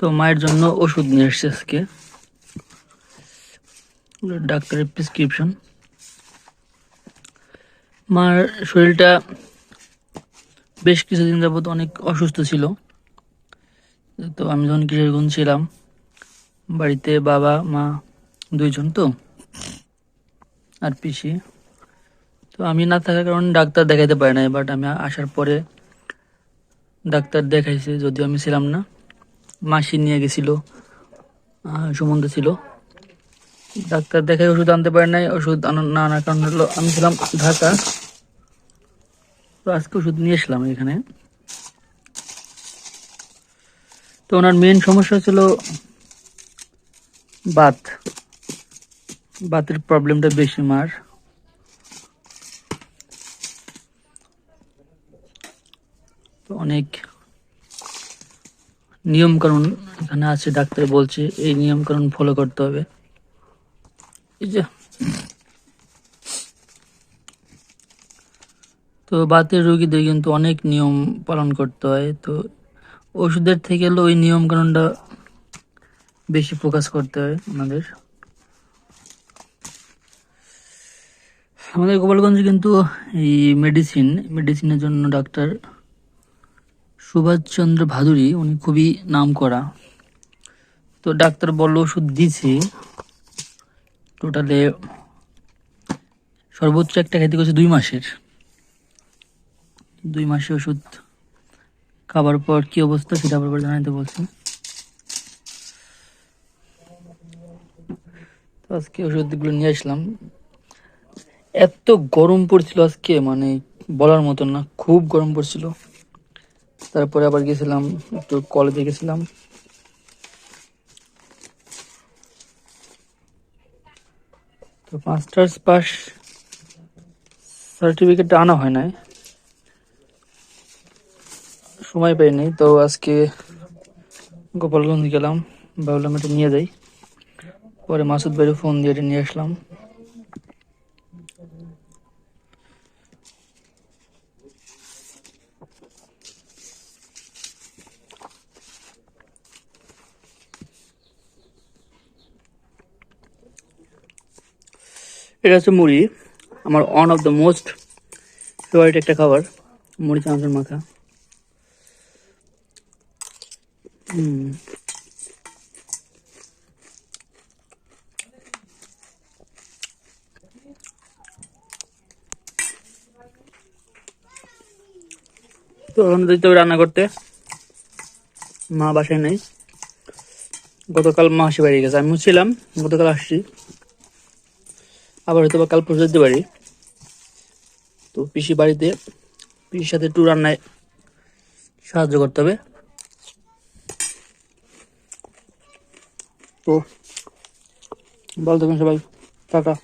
তো মায়ের জন্য ওষুধ নিয়ে এসছে আজকে। ডাক্তারের প্রেসক্রিপশন মার শরীরটা বেশ কিছুদিন যাবত অনেক অসুস্থ ছিল। তো আমি যখন কিশোরগঞ্জ ছিলাম, বাড়িতে বাবা, মা দুইজন তো, আর পিসি। তো আমি না থাকার কারণে ডাক্তার দেখাইতে পারি নাই বাট আমি আসার পরে ডাক্তার দেখাইছে, যদিও আমি ছিলাম না। মাসি নিয়ে গেছিল সুমন্ত ছিল। ডাক্তার দেখাই ওষুধ আনতে পারে নাই, ওষুধ না আনার কারণ হলো আমি ছিলাম ঢাকা। তো আজকে ওষুধ নিয়ে এসলাম এখানে। তো ওনার মেন সমস্যা ছিল বাত। বাতের প্রবলেমটা বেশি মার। তো অনেক নিয়ম কানুন এখানে আছে, ডাক্তার বলছে এই নিয়ম কানুন ফলো করতে হবে। এই যে। তো বাতের রোগীদের কিন্তু অনেক নিয়ম পালন করতে হয়। তো ওষুধের থেকে হলো ওই নিয়ম কানুনটা বেশি ফোকাস করতে হয় আমাদের। আমাদের গোপালগঞ্জে কিন্তু এই মেডিসিন মেডিসিনের জন্য ডাক্তার সুভাষচন্দ্র ভাদুরী, উনি খুবই নাম করা তো ডাক্তার বলল, ওষুধ দিছি টোটালে সর্বোচ্চ একটা খাইতে গেছে দুই মাসের। দুই মাসের ওষুধ খাবার পর কি অবস্থা সেটা আবার জানাইতে বলছি তো আজকে ওষুধগুলো নিয়ে আসলাম। এত গরম পড়ছিল আজকে মানে বলার মতো না, খুব গরম পড়ছিল। তারপরে আবার গেছিলাম, একটু কলেজে গেছিলাম। তো মাস্টার্স পাস সার্টিফিকেটটা আনা হয় নাই। সময় পাইনি তো আজকে গোপালগঞ্জ গেলাম, ভাবলাম এটা নিয়ে যাই। পরে মাসুদ ভাইয়ের ফোন দিয়ে নিয়ে আসলাম। এটা হচ্ছে মুড়ি, আমার one of the most favourite একটা খাবার, মুড়ি চানাচুর মাখা। তো এখন দিতে হবে রান্না করতে। মা বাসায় নেই। গতকাল মা হাসি বাড়ি গেছে, আমি ছিলাম, গতকাল আসছি। আবার হয়তো বা কাল পরশু যেতে পারি। তো পিসি বাড়িতে, পিসির সাথে একটু রান্নায় সাহায্য করতে হবে। তো, ভালো থাকবেন সবাই। টাটা।